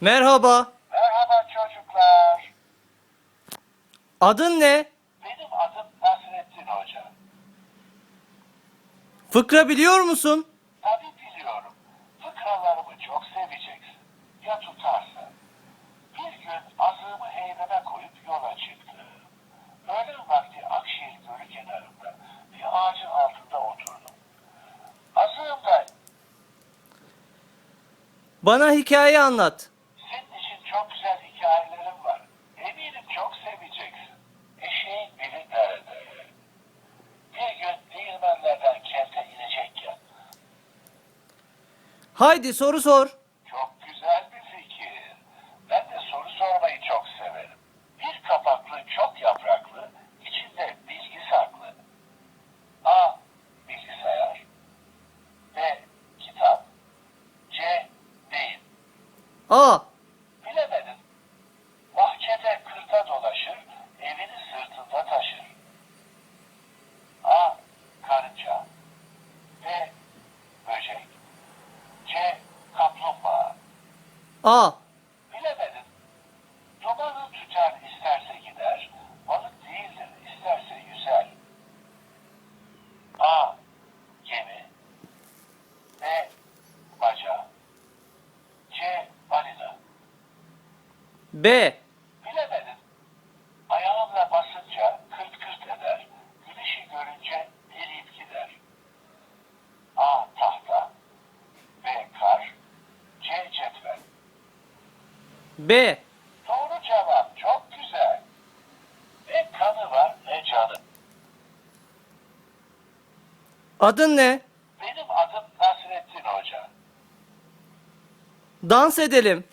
Merhaba. Merhaba çocuklar. Adın ne? Benim adım Nasrettin Hoca. Fıkra biliyor musun? Tabii biliyorum. Fıkralarımı çok seveceksin. Ya tutarsa? Bir gün azığımı heybeme koyup yola çıktım. Öğlen vakti Akşehir Gölü kenarında bir ağacın altında oturdum. Azığım da Bana hikaye anlat. senin için çok güzel hikayelerim var. Eminim çok seveceksin. Eşeğin biri nerede? Bir gün değirmenlerden kente inecekken Haydi soru sor. Çok güzel bir fikir. Ben de soru sormayı çok severim. Bir kapaklı, çok yapraklı, içinde bilgi saklı. A. Bilgisayar. B. Kitap. C. Beyin. A. A. Bilemedin. Dumanı tüter isterse gider, balık değildir isterse yüzer. A. Gemi. B. Baca. C. Balina. B. B. Doğru cevap çok güzel. Ne kanı var ne canı. Adın ne? Benim adım Nasrettin Hoca. Dans edelim.